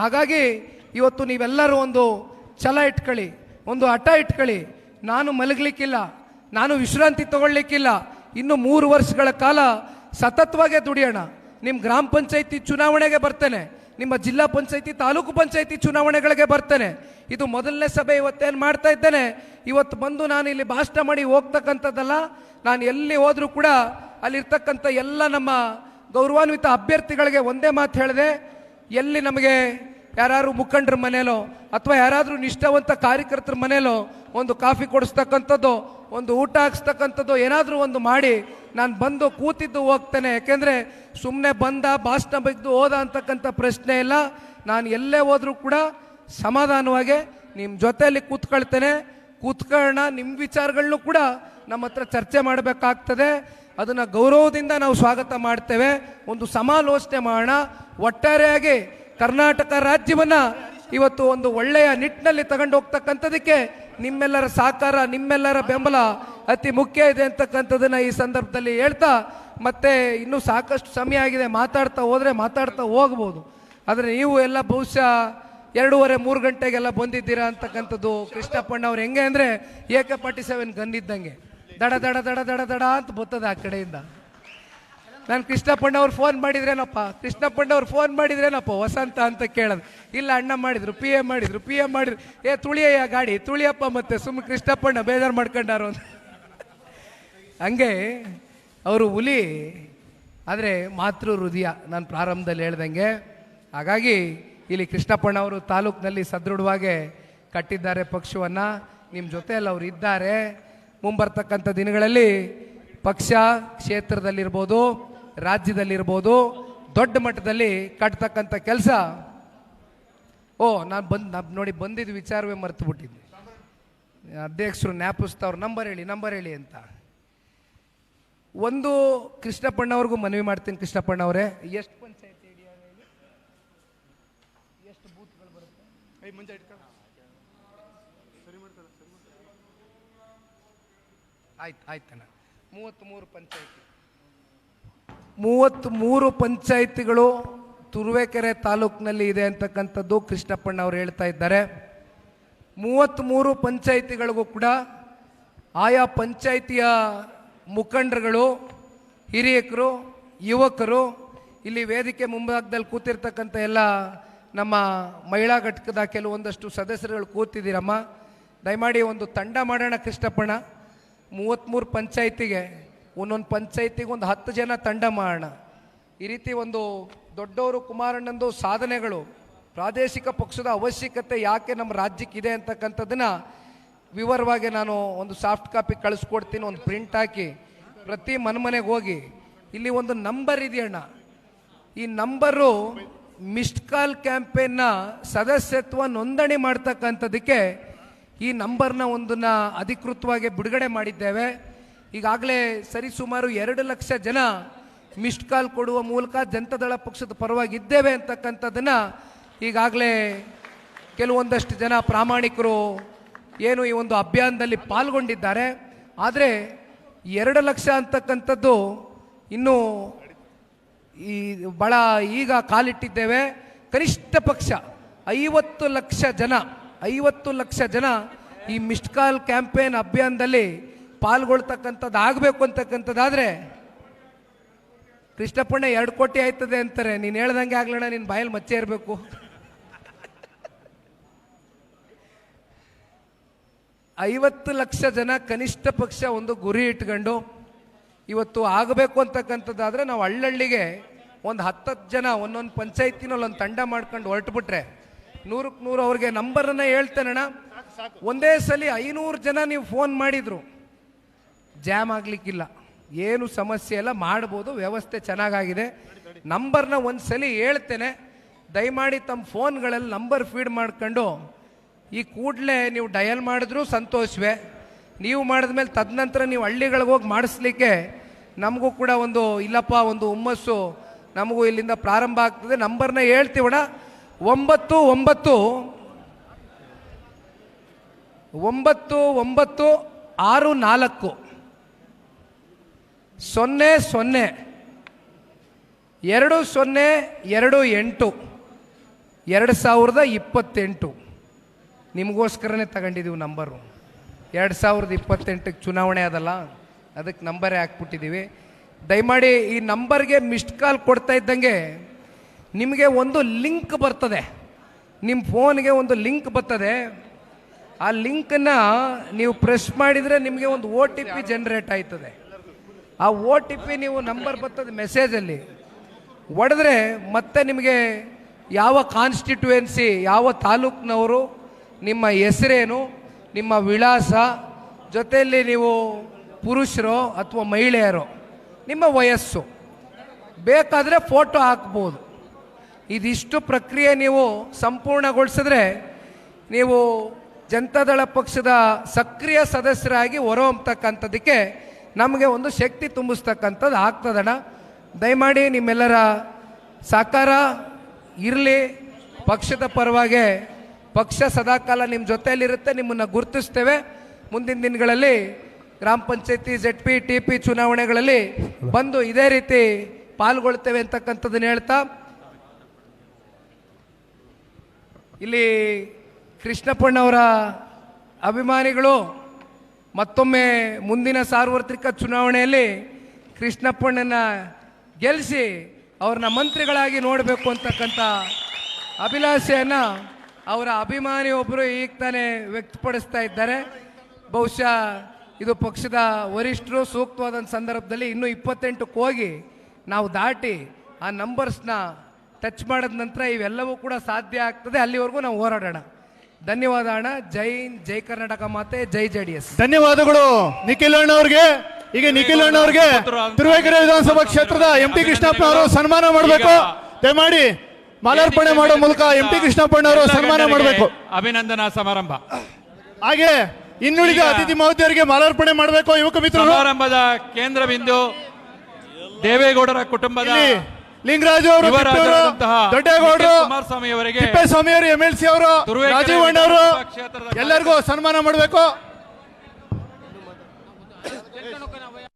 ಹಾಗಾಗಿ ಇವತ್ತು ನೀವೆಲ್ಲರೂ ಒಂದು ಛಲ ಇಟ್ಕೊಳ್ಳಿ, ಒಂದು ಹಠ ಇಟ್ಕೊಳ್ಳಿ. ನಾನು ಮಲಗಲಿಕ್ಕಿಲ್ಲ, ನಾನು ವಿಶ್ರಾಂತಿ ತಗೊಳ್ಲಿಕ್ಕಿಲ್ಲ. ಇನ್ನು ಮೂರು ವರ್ಷಗಳ ಕಾಲ ಸತತವಾಗೇ ದುಡಿಯೋಣ. ನಿಮ್ಮ ಗ್ರಾಮ ಪಂಚಾಯಿತಿ ಚುನಾವಣೆಗೆ ಬರ್ತೇನೆ, ನಿಮ್ಮ ಜಿಲ್ಲಾ ಪಂಚಾಯಿತಿ, ತಾಲೂಕು ಪಂಚಾಯಿತಿ ಚುನಾವಣೆಗಳಿಗೆ ಬರ್ತೇನೆ. ಇದು ಮೊದಲನೇ ಸಭೆ ಇವತ್ತೇನು ಮಾಡ್ತಾ ಇದ್ದೇನೆ. ಇವತ್ತು ಬಂದು ನಾನು ಇಲ್ಲಿ ಭಾಷಣ ಮಾಡಿ ಹೋಗ್ತಕ್ಕಂಥದ್ದಲ್ಲ, ನಾನು ಎಲ್ಲಿ ಹೋದರೂ ಕೂಡ ಅಲ್ಲಿರ್ತಕ್ಕಂಥ ಎಲ್ಲ ನಮ್ಮ ಗೌರವಾನ್ವಿತ ಅಭ್ಯರ್ಥಿಗಳಿಗೆ ಒಂದೇ ಮಾತು ಹೇಳಿದೆ ಎಲ್ಲಿ ನಮಗೆ ಯಾರು ಮುಖಂಡರ ಮನೇಲೋ ಅಥವಾ ಯಾರಾದರೂ ನಿಷ್ಠಾವಂತ ಕಾರ್ಯಕರ್ತರ ಮನೇಲೋ ಒಂದು ಕಾಫಿ ಕೊಡಿಸ್ತಕ್ಕಂಥದ್ದು, ಒಂದು ಊಟ ಹಾಕ್ಸ್ತಕ್ಕಂಥದ್ದು ಏನಾದರೂ ಒಂದು ಮಾಡಿ, ನಾನು ಬಂದು ಕೂತಿದ್ದು ಹೋಗ್ತೇನೆ. ಯಾಕೆಂದರೆ ಸುಮ್ಮನೆ ಬಂದ ಭಾಷಣ ಬಗ್ದು ಹೋದ ಅಂತಕ್ಕಂಥ ಪ್ರಶ್ನೆ ಇಲ್ಲ. ನಾನು ಎಲ್ಲೇ ಹೋದರೂ ಕೂಡ ಸಮಾಧಾನವಾಗಿ ನಿಮ್ಮ ಜೊತೆಯಲ್ಲಿ ಕೂತ್ಕೊಳ್ತೇನೆ. ಕೂತ್ಕೊಳ್ಳೋಣ ನಿಮ್ಮ ವಿಚಾರಗಳನ್ನೂ ಕೂಡ ನಮ್ಮ ಹತ್ರ ಚರ್ಚೆ ಮಾಡಬೇಕಾಗ್ತದೆ. ಅದನ್ನು ಗೌರವದಿಂದ ನಾವು ಸ್ವಾಗತ ಮಾಡ್ತೇವೆ. ಒಂದು ಸಮಾಲೋಚನೆ ಮಾಡೋಣ. ಒಟ್ಟಾರೆಯಾಗಿ ಕರ್ನಾಟಕ ರಾಜ್ಯವನ್ನು ಇವತ್ತು ಒಂದು ಒಳ್ಳೆಯ ನಿಟ್ಟಿನಲ್ಲಿ ತಗೊಂಡು ಹೋಗ್ತಕ್ಕಂಥದಕ್ಕೆ ನಿಮ್ಮೆಲ್ಲರ ಸಹಕಾರ, ನಿಮ್ಮೆಲ್ಲರ ಬೆಂಬಲ ಅತಿ ಮುಖ್ಯ ಇದೆ ಅಂತಕ್ಕಂಥದ್ದನ್ನು ಈ ಸಂದರ್ಭದಲ್ಲಿ ಹೇಳ್ತಾ, ಮತ್ತೆ ಇನ್ನೂ ಸಾಕಷ್ಟು ಸಮಯ ಆಗಿದೆ. ಮಾತಾಡ್ತಾ ಹೋದರೆ ಮಾತಾಡ್ತಾ ಹೋಗ್ಬೋದು. ಆದರೆ ನೀವು ಎಲ್ಲ ಬಹುಶಃ ಎರಡೂವರೆ, ಮೂರು ಗಂಟೆಗೆಲ್ಲ ಬಂದಿದ್ದೀರಾ ಅಂತಕ್ಕಂಥದ್ದು ಕೃಷ್ಣಪ್ಪಣ್ಣ ಅವ್ರು ಹೆಂಗೆ ಅಂದರೆ ಎ ಕೆ ಫಾರ್ಟಿ ಸೆವೆನ್ ಗಂದಿದ್ದಂಗೆ. ದಡ ದಡ ದಡ ದಡ ದಡ ಅಂತ ಬರ್ತದೆ ಆ ಕಡೆಯಿಂದ. ನಾನು ಕೃಷ್ಣಪ್ಪಣ್ಣ ಅವ್ರು ಫೋನ್ ಮಾಡಿದ್ರೇನಪ್ಪ? ಕೃಷ್ಣಪ್ಪಣ್ಣ ಅವ್ರು ಫೋನ್ ಮಾಡಿದ್ರೇನಪ್ಪ? ವಸಂತ ಅಂತ ಕೇಳೋದು. ಇಲ್ಲ, ಅಣ್ಣ ಮಾಡಿದ್ರು ಪಿ ಎ ಮಾಡಿದ್ರು ಪಿ ಎ ಮಾಡಿದ್ರು. ಏ, ತುಳಿಯಯ್ಯ ಗಾಡಿ, ತುಳಿಯಪ್ಪ ಮತ್ತೆ ಸುಮ್ಮನೆ ಕೃಷ್ಣಪ್ಪಣ್ಣ ಬೇಜಾರು ಮಾಡ್ಕೊಂಡಾರು ಅಂತ. ಹಂಗೆ ಅವರು ಹುಲಿ, ಆದರೆ ಮಾತೃ ಹೃದಯ ನಾನು ಪ್ರಾರಂಭದಲ್ಲಿ ಹೇಳ್ದಂಗೆ. ಹಾಗಾಗಿ ಇಲ್ಲಿ ಕೃಷ್ಣಪ್ಪಣ್ಣವರು ತಾಲೂಕಿನಲ್ಲಿ ಸದೃಢವಾಗಿ ಕಟ್ಟಿದ್ದಾರೆ ಪಕ್ಷವನ್ನು. ನಿಮ್ಮ ಜೊತೆಯಲ್ಲಿ ಅವರು ಇದ್ದಾರೆ. ಮುಂಬರ್ತಕ್ಕಂಥ ದಿನಗಳಲ್ಲಿ ಪಕ್ಷ ಕ್ಷೇತ್ರದಲ್ಲಿರ್ಬೋದು, ರಾಜ್ಯದಲ್ಲಿರ್ಬೋದು, ದೊಡ್ಡ ಮಟ್ಟದಲ್ಲಿ ಕಟ್ತಕ್ಕಂಥ ಕೆಲಸ. ಓ, ನಾನು ಬಂದು ನೋಡಿ ಬಂದಿದ್ದು ವಿಚಾರವೇ ಮರೆತು ಬಿಟ್ಟಿದ್ದೆ. ಅಧ್ಯಕ್ಷರು ಜ್ಞಾಪಿಸ್ತವ್ರು ನಂಬರ್ ಹೇಳಿ ನಂಬರ್ ಹೇಳಿ ಅಂತ. ಒಂದು ಕೃಷ್ಣಪ್ಪಣ್ಣವ್ರಿಗೂ ಮನವಿ ಮಾಡ್ತೀನಿ ಕೃಷ್ಣಪ್ಪಣ್ಣವರೇ ಎಷ್ಟು ಪಂಚಾಯತಿ ಎಷ್ಟು ಬೂತ್ಗಳು ಬರುತ್ತೆ? ಆಯ್ತು ಆಯ್ತಣ್ಣ. ಮೂವತ್ತ್ಮೂರು ಪಂಚಾಯಿತಿ. ಮೂವತ್ತ್ಮೂರು ಪಂಚಾಯಿತಿಗಳು ತುರುವೇಕೆರೆ ತಾಲೂಕಿನಲ್ಲಿ ಇದೆ ಅಂತಕ್ಕಂಥದ್ದು ಕೃಷ್ಣಪ್ಪಣ್ಣ ಅವರು ಹೇಳ್ತಾ ಇದ್ದಾರೆ. ಮೂವತ್ತ್ಮೂರು ಪಂಚಾಯಿತಿಗಳಿಗೂ ಕೂಡ ಆಯಾ ಪಂಚಾಯಿತಿಯ ಮುಖಂಡರುಗಳು, ಹಿರಿಯಕರು, ಯುವಕರು ಇಲ್ಲಿ ವೇದಿಕೆ ಮುಂಭಾಗದಲ್ಲಿ ಕೂತಿರ್ತಕ್ಕಂಥ ಎಲ್ಲ ನಮ್ಮ ಮಹಿಳಾ ಘಟಕದ ಕೆಲವೊಂದಷ್ಟು ಸದಸ್ಯರುಗಳು ಕೂತಿದ್ದೀರಮ್ಮ. ದಯಮಾಡಿ ಒಂದು ತಂಡ ಮಾಡೋಣ ಕೃಷ್ಣಪ್ಪಣ್ಣ. ಮೂವತ್ತ್ಮೂರು ಪಂಚಾಯತಿಗೆ, ಒಂದೊಂದು ಪಂಚಾಯತಿಗೆ ಒಂದು ಹತ್ತು ಜನ ತಂಡ ಮಾಡೋಣ ಈ ರೀತಿ ಒಂದು ದೊಡ್ಡವರು ಕುಮಾರಣ್ಣಂದು ಸಾಧನೆಗಳು, ಪ್ರಾದೇಶಿಕ ಪಕ್ಷದ ಅವಶ್ಯಕತೆ ಯಾಕೆ ನಮ್ಮ ರಾಜ್ಯಕ್ಕಿದೆ ಅಂತಕ್ಕಂಥದ್ದನ್ನು ವಿವರವಾಗಿ ನಾನು ಒಂದು ಸಾಫ್ಟ್ ಕಾಪಿ ಕಳಿಸ್ಕೊಡ್ತೀನಿ, ಒಂದು ಪ್ರಿಂಟ್ ಹಾಕಿ. ಪ್ರತಿ ಮನೆಗೆ ಹೋಗಿ, ಇಲ್ಲಿ ಒಂದು ನಂಬರ್ ಇದೆಯಣ್ಣ. ಈ ನಂಬರು ಮಿಸ್ಡ್ ಕಾಲ್ ಕ್ಯಾಂಪೇನ್ನ ಸದಸ್ಯತ್ವ ನೋಂದಣಿ ಮಾಡ್ತಕ್ಕಂಥದ್ದಕ್ಕೆ ಈ ನಂಬರ್ನ ಒಂದನ್ನ ಅಧಿಕೃತವಾಗಿ ಬಿಡುಗಡೆ ಮಾಡಿದ್ದೇವೆ. ಈಗಾಗಲೇ ಸರಿಸುಮಾರು ಎರಡು ಲಕ್ಷ ಜನ ಮಿಸ್ಡ್ ಕಾಲ್ ಕೊಡುವ ಮೂಲಕ ಜನತಾದಳ ಪಕ್ಷದ ಪರವಾಗಿ ಇದ್ದೇವೆ ಅಂತಕ್ಕಂಥದ್ದನ್ನ ಈಗಾಗಲೇ ಕೆಲವೊಂದಷ್ಟು ಜನ ಪ್ರಾಮಾಣಿಕರು ಏನು ಈ ಒಂದು ಅಭಿಯಾನದಲ್ಲಿ ಪಾಲ್ಗೊಂಡಿದ್ದಾರೆ. ಆದರೆ ಎರಡು ಲಕ್ಷ ಅಂತಕ್ಕಂಥದ್ದು ಇನ್ನೂ ಈ ಬಹಳ ಈಗ ಕಾಲಿಟ್ಟಿದ್ದೇವೆ. ಕನಿಷ್ಠ ಪಕ್ಷ ಐವತ್ತು ಲಕ್ಷ ಜನ ಐವತ್ತು ಲಕ್ಷ ಜನ ಈ ಮಿಸ್ಡ್ ಕಾಲ್ ಕ್ಯಾಂಪೇನ್ ಅಭಿಯಾನದಲ್ಲಿ ಪಾಲ್ಗೊಳ್ತಕ್ಕಂಥದ್ದು ಆಗಬೇಕು ಅಂತಕ್ಕಂಥದ್ದಾದ್ರೆ ಕೃಷ್ಣಪ್ಪಣ್ಣ ಎರಡು ಕೋಟಿ ಆಯ್ತದೆ ಅಂತಾರೆ. ನೀನು ಹೇಳ್ದಂಗೆ ಆಗ್ಲಣ್ಣ ನಿನ್ನ ಬಾಯಲ್ಲಿ ಮಚ್ಚೆ ಇರಬೇಕು. ಐವತ್ತು ಲಕ್ಷ ಜನ ಕನಿಷ್ಠ ಪಕ್ಷ ಒಂದು ಗುರಿ ಇಟ್ಕೊಂಡು ಇವತ್ತು ಆಗಬೇಕು ಅಂತಕ್ಕಂಥದ್ದಾದರೆ ನಾವು ಹಳ್ಳಹಳ್ಳಿಗೆ ಒಂದು ಹತ್ತತ್ತು ಜನ ಒಂದೊಂದು ಪಂಚಾಯತಿನಲ್ಲಿ ಒಂದು ತಂಡ ಮಾಡ್ಕೊಂಡು ಹೊರಟುಬಿಟ್ರೆ ನೂರಕ್ಕೆ ನೂರು ಅವ್ರಿಗೆ ನಂಬರನ್ನು ಹೇಳ್ತೇನಣ್ಣ. ಒಂದೇ ಸಲ ಐನೂರು ಜನ ನೀವು ಫೋನ್ ಮಾಡಿದ್ರು. ಜಾಮ್ ಆಗ್ಲಿಕ್ಕಿಲ್ಲ. ಏನು ಸಮಸ್ಯೆ ಎಲ್ಲ ಮಾಡ್ಬೋದು ವ್ಯವಸ್ಥೆ ಚೆನ್ನಾಗಾಗಿದೆ. ನಂಬರ್ನ ಒಂದ್ಸಲಿ ಹೇಳ್ತೇನೆ. ದಯಮಾಡಿ ತಮ್ಮ ಫೋನ್ಗಳಲ್ಲಿ ನಂಬರ್ ಫೀಡ್ ಮಾಡ್ಕೊಂಡು ಈ ಕೂಡಲೇ ನೀವು ಡಯಲ್ ಮಾಡಿದ್ರೂ ಸಂತೋಷವೇ. ನೀವು ಮಾಡಿದ ಮೇಲೆ ತದನಂತರ ನೀವು ಹಳ್ಳಿಗಳಿಗೆ ಹೋಗಿ ಮಾಡಿಸ್ಲಿಕ್ಕೆ ನಮಗೂ ಕೂಡ ಒಂದು ಇಲ್ಲಪ್ಪ ಒಂದು ಹುಮ್ಮಸ್ಸು ನಮಗೂ ಇಲ್ಲಿಂದ ಪ್ರಾರಂಭ ಆಗ್ತದೆ. ನಂಬರ್ನ ಹೇಳ್ತೀವಣ ಒಂಬತ್ತು ಒಂಬತ್ತು. ಒಂಬತ್ತು ಒಂಬತ್ತು, ಆರು, ನಾಲ್ಕು. ಸೊನ್ನೆ ಸೊನ್ನೆ. ಎರಡು ಸೊನ್ನೆ, ಎರಡು, ಎಂಟು. ಎರಡು ಸಾವಿರದ ಇಪ್ಪತ್ತೆಂಟು. ನಿಮಗೋಸ್ಕರನೇ ತಗೊಂಡಿದ್ದೀವಿ ನಂಬರು. ಎರಡು ಸಾವಿರದ ಇಪ್ಪತ್ತೆಂಟಕ್ಕೆ ಚುನಾವಣೆ ಅದಲ್ಲ, ಅದಕ್ಕೆ ನಂಬರೇ ಹಾಕ್ಬಿಟ್ಟಿದ್ದೀವಿ. ದಯಮಾಡಿ ಈ ನಂಬರ್ಗೆ ಮಿಸ್ಡ್ ಕಾಲ್ ಕೊಡ್ತಾ ಇದ್ದಂಗೆ ನಿಮಗೆ ಒಂದು ಲಿಂಕ್ ಬರ್ತದೆ. ನಿಮ್ಮ ಫೋನ್ಗೆ ಒಂದು ಲಿಂಕ್ ಬರ್ತದೆ. ಆ ಲಿಂಕನ್ನ ನೀವು ಪ್ರೆಸ್ ಮಾಡಿದರೆ ನಿಮಗೆ ಒಂದು ಓ ಟಿ ಪಿ ಜನ್ರೇಟ್ ಆಯ್ತದೆ. ಆ ಓ ಟಿ ಪಿ ನೀವು ನಂಬರ್ ಬರ್ತದೆ ಮೆಸೇಜಲ್ಲಿ. ಒಡೆದ್ರೆ ಮತ್ತೆ ನಿಮಗೆ ಯಾವ ಕಾನ್ಸ್ಟಿಟ್ಯೂಯೆನ್ಸಿ ಯಾವ ತಾಲೂಕಿನವರು, ನಿಮ್ಮ ಹೆಸರೇನು, ನಿಮ್ಮ ವಿಳಾಸ, ಜೊತೆಯಲ್ಲಿ ನೀವು ಪುರುಷರೋ ಅಥವಾ ಮಹಿಳೆಯರೋ, ನಿಮ್ಮ ವಯಸ್ಸು. ಬೇಕಾದರೆ ಫೋಟೋ ಹಾಕ್ಬೋದು. ಇದಿಷ್ಟು ಪ್ರಕ್ರಿಯೆ ನೀವು ಸಂಪೂರ್ಣಗೊಳಿಸಿದ್ರೆ ನೀವು ಜನತಾದಳ ಪಕ್ಷದ ಸಕ್ರಿಯ ಸದಸ್ಯರಾಗಿ ಹೊರಹೊಮ್ಮತಕ್ಕಂಥದ್ದಕ್ಕೆ ನಮಗೆ ಒಂದು ಶಕ್ತಿ ತುಂಬಿಸ್ತಕ್ಕಂಥದ್ದು ಆಗ್ತದಣ ದಯಮಾಡಿ ನಿಮ್ಮೆಲ್ಲರ ಸಾಕಾರ ಇರಲಿ. ಪಕ್ಷದ ಪರವಾಗಿ ಪಕ್ಷ ಸದಾಕಾಲ ನಿಮ್ಮ ಜೊತೆಯಲ್ಲಿರುತ್ತೆ, ನಿಮ್ಮನ್ನು ಗುರುತಿಸ್ತೇವೆ. ಮುಂದಿನ ದಿನಗಳಲ್ಲಿ ಗ್ರಾಮ ಪಂಚಾಯತಿ ಜೆಡ್ ಪಿ ಟಿ ಪಿ ಚುನಾವಣೆಗಳಲ್ಲಿ ಬಂದು ಇದೇ ರೀತಿ ಪಾಲ್ಗೊಳ್ತೇವೆ ಅಂತಕ್ಕಂಥದ್ದನ್ನು ಹೇಳ್ತಾ ಇಲ್ಲಿ ಕೃಷ್ಣಪ್ಪಣ್ಣವರ ಅಭಿಮಾನಿಗಳು ಮತ್ತೊಮ್ಮೆ ಮುಂದಿನ ಸಾರ್ವತ್ರಿಕ ಚುನಾವಣೆಯಲ್ಲಿ ಕೃಷ್ಣಪ್ಪಣ್ಣನ ಗೆಲ್ಲಿಸಿ ಅವ್ರನ್ನ ಮಂತ್ರಿಗಳಾಗಿ ನೋಡಬೇಕು ಅಂತಕ್ಕಂಥ ಅಭಿಲಾಷೆಯನ್ನು ಅವರ ಅಭಿಮಾನಿ ಒಬ್ಬರು ಈಗ ತಾನೇ ವ್ಯಕ್ತಪಡಿಸ್ತಾ ಇದ್ದಾರೆ. ಬಹುಶಃ ಇದು ಪಕ್ಷದ ವರಿಷ್ಠರು ಸೂಕ್ತವಾದ ಸಂದರ್ಭದಲ್ಲಿ ಇನ್ನೂ ಇಪ್ಪತ್ತೆಂಟಕ್ಕೆ ಹೋಗಿ ನಾವು ದಾಟಿ ಆ ನಂಬರ್ಸ್ನ ಟಚ್ ಮಾಡಿದ ನಂತರ ಇವೆಲ್ಲವೂ ಕೂಡ ಸಾಧ್ಯ ಆಗ್ತದೆ. ಅಲ್ಲಿವರೆಗೂ ನಾವು ಹೋರಾಡೋಣ. ಧನ್ಯವಾದ ಅಣ್ಣ. ಜೈ ಜೈ ಕರ್ನಾಟಕ ಮಾತೆ ಜೈ ಜೆ ಡಿ ಎಸ್. ಧನ್ಯವಾದಗಳು ನಿಖಿಲ್ ಅಣ್ಣ ಅವ್ರಿಗೆ ಈಗ ನಿಖಿಲ್ ಅಣ್ಣ ಅವ್ರಿಗೆ ತುರುವೇಕೆರೆ ವಿಧಾನಸಭಾ ಕ್ಷೇತ್ರದ ಎಂ ಟಿ ಕೃಷ್ಣಪ್ಪ ಅವರು ಸನ್ಮಾನ ಮಾಡಬೇಕು. ದಯಮಾಡಿ ಮಾಲಾರ್ಪಣೆ ಮಾಡೋ ಮೂಲಕ ಎಂ ಟಿ ಕೃಷ್ಣಪ್ಪಣ್ಣ ಅವರು ಸನ್ಮಾನ ಮಾಡಬೇಕು. ಅಭಿನಂದನಾ ಸಮಾರಂಭ. ಹಾಗೆ ಇನ್ನುಳಿದ ಅತಿಥಿ ಮಹೋದಯರಿಗೆ ಮಾಲಾರ್ಪಣೆ ಮಾಡಬೇಕು. ಯುವಕ ಮಿತ್ರರು. ಸಮಾರಂಭದ ಕೇಂದ್ರ ಬಿಂದು ದೇವೇಗೌಡರ ಕುಟುಂಬದ ಲಿಂಗರಾಜು ಅವರು ದೊಡ್ಡೇಗೌಡರು ನಿಖಿಲ್ ಕುಮಾರಸ್ವಾಮಿ ಅವರಿಗೆ ತಿಪ್ಪೇಸ್ವಾಮಿ ಅವರು ಎಂ ಎಲ್ ಸಿ ಅವರು ರಾಜೀವ್ ಅಣ್ಣ ಅವರು ಎಲ್ಲರಿಗೂ ಸನ್ಮಾನ ಮಾಡಬೇಕು ಿ.